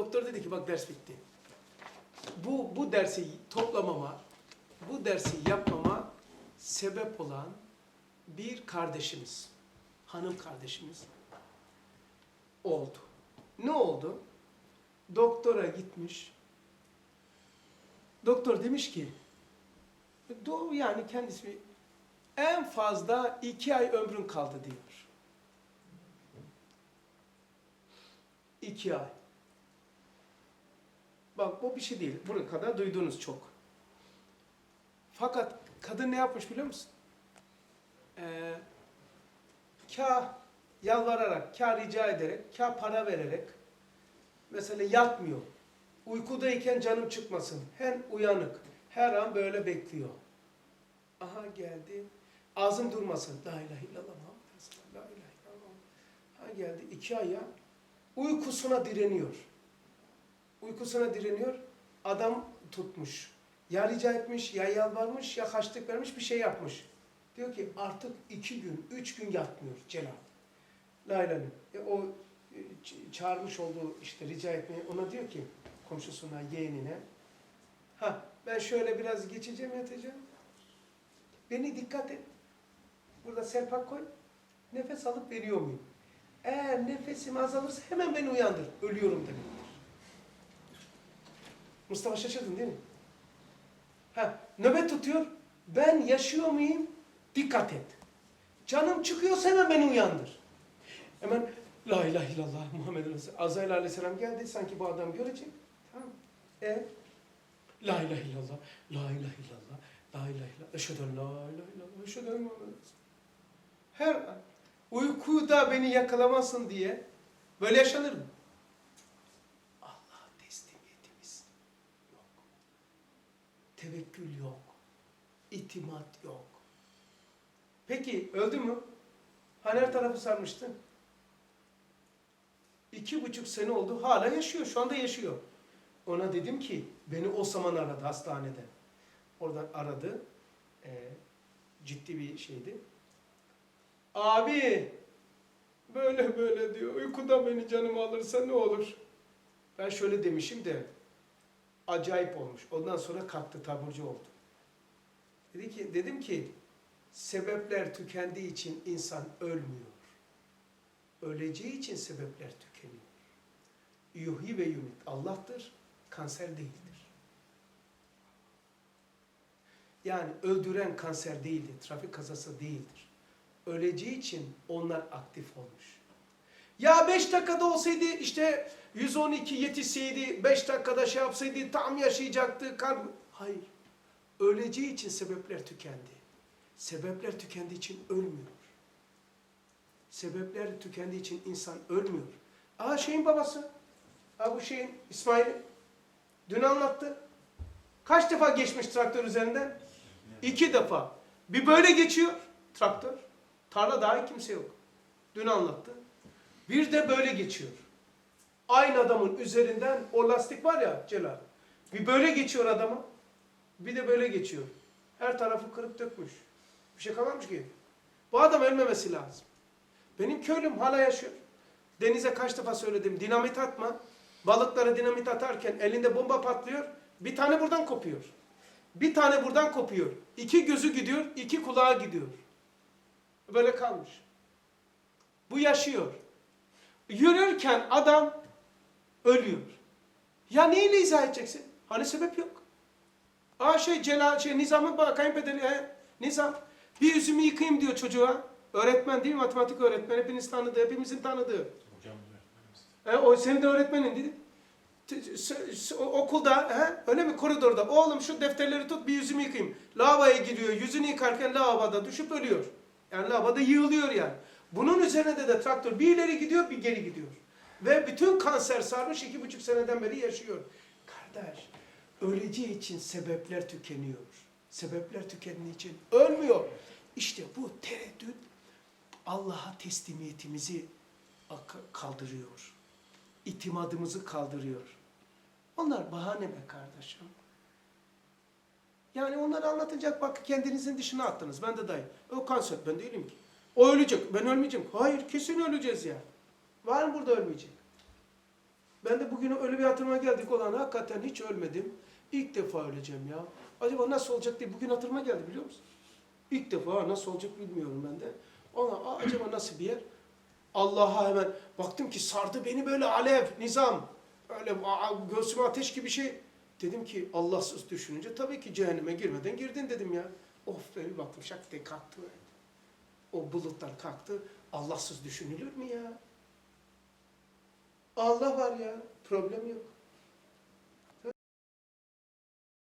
Doktor dedi ki bak ders bitti. Bu, bu dersi toplamama, bu dersi yapmama sebep olan bir kardeşimiz, hanım kardeşimiz oldu. Ne oldu? Doktora gitmiş. Doktor demiş ki, doğru yani kendisi en fazla iki ay ömrün kaldı diyor. İki ay. Bu bir şey değil. Buraya kadar duydunuz çok. Fakat kadın ne yapmış biliyor musun? Ee, kâh yalvararak, kâh rica ederek, kâh para vererek mesela yatmıyor. Uykudayken canım çıkmasın. Hem uyanık. Her an böyle bekliyor. Aha geldi. Ağzım durmasın. La ilahe illallah Muhammed. La ilahe illallah. Ha geldi. iki ay ya. Uykusuna direniyor. Uykusuna direniyor. Adam tutmuş. Ya rica etmiş, ya yalvarmış, ya haçlık vermiş, bir şey yapmış. Diyor ki artık iki gün, üç gün yatmıyor Celal. La ilahe illallah. E, o e, çağırmış olduğu işte rica etmeyi ona diyor ki komşusuna, yeğenine. Ha ben şöyle biraz geçeceğim yatacağım. Beni dikkat et. Burada serpak koy. Nefes alıp veriyor muyum? Eğer nefesim azalırsa hemen beni uyandır. Ölüyorum demektir. Mustafa şaşırdın değil mi? Ha, nöbet tutuyor. Ben yaşıyor muyum? Dikkat et. Canım çıkıyorsa hemen beni uyandır. Hemen La ilahe illallah Muhammed Resulullah. Azrail aleyhisselam geldi. Sanki bu adam görecek. Tamam? E? La ilahe illallah. La ilahe illallah. La ilahe illallah. Eşhedü la ilahe illallah. Eşhedü Muhammed. Her an uykuda beni yakalamasın diye böyle yaşanır mı? Allah'a teslimiyetimiz yok. Tevekkül yok. İtimat yok. Peki öldü mü? Hani her tarafı sarmıştı? İki buçuk sene oldu. Hala yaşıyor. Şu anda yaşıyor. Ona dedim ki beni o zaman aradı hastanede. Oradan aradı. Ee, ciddi bir şeydi. Abi böyle böyle diyor. Uykuda beni canımı alırsa ne olur? Ben şöyle demişim de acayip olmuş. Ondan sonra kalktı taburcu oldu. Dedi ki dedim ki sebepler tükendiği için insan ölmüyor. Öleceği için sebepler tükeniyor. Yuhi ve yumit Allah'tır, kanser değildir. Yani öldüren kanser değildir, trafik kazası değildir. Öleceği için onlar aktif olmuş. Ya 5 dakikada olsaydı işte 112 yetişseydi, 5 dakikada şey yapsaydı tam yaşayacaktı. Kalp... Hayır. Öleceği için sebepler tükendi. Sebepler tükendiği için ölmüyor. Sebepler tükendiği için insan ölmüyor. Aa şeyin babası. Aa bu şeyin İsmail. Dün anlattı. Kaç defa geçmiş traktör üzerinden? İki defa. Bir böyle geçiyor traktör. Tarla daha kimse yok. Dün anlattı. Bir de böyle geçiyor. Aynı adamın üzerinden o lastik var ya Celal. Bir böyle geçiyor adama. Bir de böyle geçiyor. Her tarafı kırıp dökmüş. Bir şey kalmamış ki. Bu adam ölmemesi lazım. Benim köylüm hala yaşıyor. Denize kaç defa söyledim. Dinamit atma. Balıklara dinamit atarken elinde bomba patlıyor. Bir tane buradan kopuyor. Bir tane buradan kopuyor. İki gözü gidiyor, iki kulağı gidiyor. Böyle kalmış. Bu yaşıyor. Yürürken adam ölüyor. Ya neyle izah edeceksin? Hani sebep yok. Aa şey Celal, şey Nizam'ın kayınpederi, he, Nizam. Bir yüzümü yıkayayım diyor çocuğa. Öğretmen değil mi? Matematik öğretmeni. Hepiniz tanıdığı, hepimizin tanıdığı. Hocam. He, o senin de öğretmenin dedi. Okulda, he, öyle mi koridorda? Oğlum şu defterleri tut bir yüzümü yıkayayım. Lavaboya giriyor, yüzünü yıkarken lavaboda düşüp ölüyor. Yani lavaboda yığılıyor yani. Bunun üzerine de, de traktör bir ileri gidiyor, bir geri gidiyor. Ve bütün kanser sarmış iki buçuk seneden beri yaşıyor. Kardeş, öleceği için sebepler tükeniyor. Sebepler tükendiği için ölmüyor. İşte bu tereddüt Allah'a teslimiyetimizi kaldırıyor. İtimadımızı kaldırıyor. Onlar bahane be kardeşim. Yani onları anlatacak bak kendinizin dışına attınız. Ben de dayı. O kanser ben değilim ki. O ölecek ben ölmeyeceğim. Hayır kesin öleceğiz ya. Var mı burada ölmeyecek? Ben de bugün öyle bir hatırıma geldik olan hakikaten hiç ölmedim. İlk defa öleceğim ya. Acaba nasıl olacak diye bugün hatırıma geldi biliyor musun? İlk defa nasıl olacak bilmiyorum ben de. Ona "Aa, acaba nasıl bir yer? Allah'a hemen baktım ki sardı beni böyle alev, nizam. Öyle göğsüme ateş gibi şey. Dedim ki Allahsız düşününce tabii ki cehenneme girmeden girdin dedim ya. Of be bir baktım şak diye kalktı. O bulutlar kalktı. Allahsız düşünülür mü ya? Allah var ya. Problem yok.